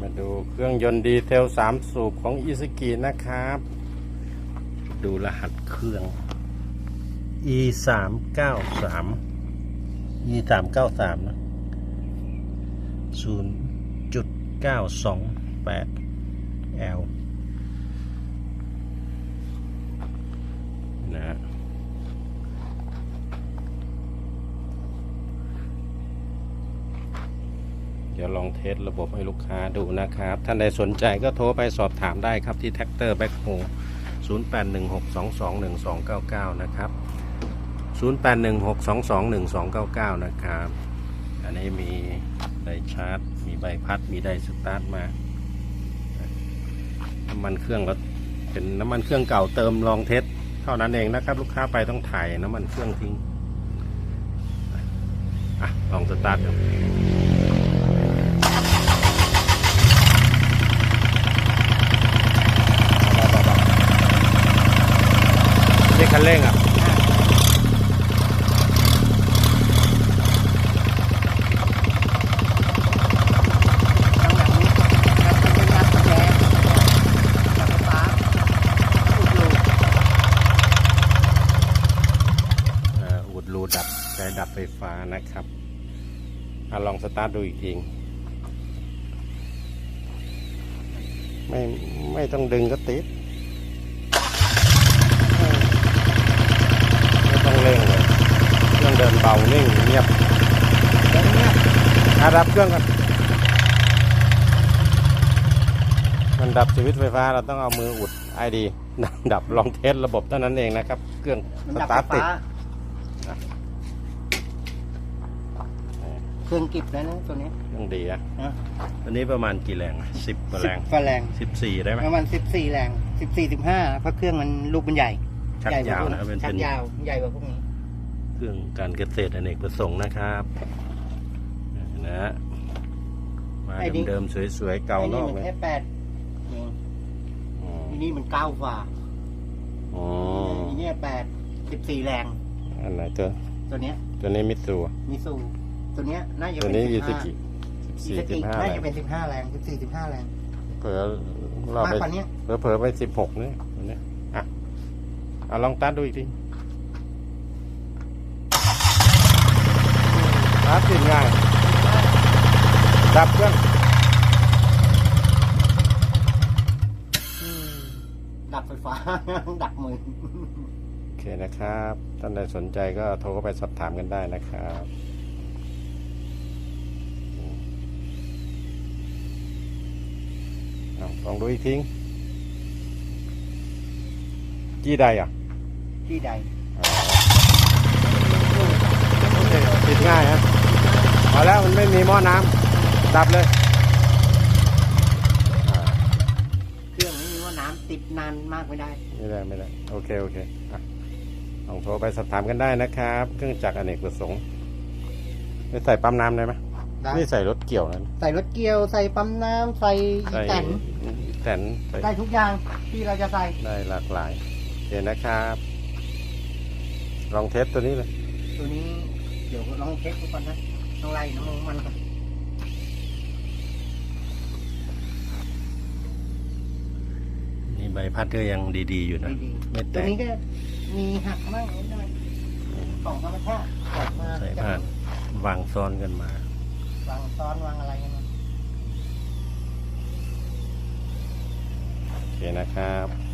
มาดูเครื่องยนต์ดีเทลสามสูบของอิสกินะครับ ดูรหัสเครื่อง e สามเก้าสาม e สามเก้าสามนะศูนย์จุดเก้าสองแปด L นะฮะ เดี๋ยวลองเทสระบบให้ลูกค้าดูนะครับ ท่านใดสนใจก็โทรไปสอบถามได้ครับที่แท็กเตอร์แบ็คโฮ0816221299 นะครับ 0816221299 นะครับ อันนี้มีไดชาร์จ มีใบพัด มีไดสตาร์ทมาน้ำมันเครื่องก็เป็นน้ำมันเครื่องเก่าเติมลองเทสเท่านั้นเองนะครับ ลูกค้าไปต้องถ่ายน้ำมันเครื่องทิ้งอะลองสตาร์ทดูนี่ คันเร่งอะจังหวะนี้ครับเป็นงัดกุญแจจับไฟฟ้าอุดรูเอ่ออุดรูดับใช้ดับไฟฟ้านะครับอลองสตาร์ทดูอีกทีไม่ไม่ต้องดึงก็ติดเออไม่ต้องเร่งเลย เครื่องเดินเบานิ่งเงียบเดี๋ยวนี้อาดับเครื่องกันมันดับสวิตช์ไฟฟ้าเราต้องเอามืออุดไอดีดับลองเทสระบบเท่านั้นเองนะครับ เครื่องมันสดับตาร์ทไฟติดฟ้าเครื่องกิบแล้วนะตัวนี้เครื่องดีอะนะตัวนี้ประมาณกี่แรงสิบกว่าแรงสิบกว่าแรงสิบสี่ได้ไหมประมาณสิบสี่แรงสิบสี่สิบห้าเพราะเครื่องมันลูกมันใหญ่ชักใหญ่กว่ายาวพวกนะเป็นชัเป็กนยาวใหญ่กว่าพวกนี้ เครื่องการเกษตรอเนกประสงค์นะครับนะฮะมาเดิมๆสวยๆเก่าไอ้นนี่อกมันเลยแค่แปดเองอ๋ออันนี้มันเก้าฝ่าอ๋ออันนี้แปดสิบสี่แรงอันไหนตัวตัวเนี้ยตัวนี้มิตซูมิซูตัวเนี้ยน่าจะตัวเป็นนี้สิอิบซึห้ากิสิบอิสี่ซาสิกิบห้าน่าแรจะงเป็นสิบห้าแรงสิบสี่สิบห้าแรงเผื่อเรามากไปกว่านี้เผลอเผลอๆไปสิบหกนี่ตัวนี้อะเอาลองตัดดูอีกที ตัดติดง่าย ดับเครื่อง ดับไฟฟ้า ดับมือ โอเคนะครับ ท่านใดสนใจก็โทรเข้าไปสอบถามกันได้นะครับเอาลองดูอีกทีจี้ใดอะที่ใดอ๋อโอเคติดง่ายฮะพอแล้วมัน ไม่มีหม้อน้ำดับเลยอ่าเครื่องนี้ว่าน้ำติดนานมากไม่ได้ ไม่ได้ไม่ได้โอเคโอเคอะลองโทรไปสอบถามกันได้นะครับ เครื่องจักรอเนกประสงค์ไม่ใส่ปั๊มน้ำได้ไหมได้ นี่ใส่รถเกี่ยวนะใส่รถเกียวใส่ปั๊มน้ำใส่อีใส่แตนแตนใส่ได้ทุกอย่างที่เราจะใส่ได้หลากหลายโอเคนะครับ ลองเทสตัวนี้เลย ตัวนี้เดี๋ยวลองเช็คดูก่อนนะ ต้องไล่น้ำมันมันก่อนนี่ใบพัดก็ยังดีๆอยู่นะ ดีไม่ๆแตตัวกนี้ก็มีหักบ้างนิดหน่อยกล่องธรรมชาติออกมาใส่จากผ่านวางซ้อนกันมา วางซ้อนวางอะไรกันมา โอเคนะครับ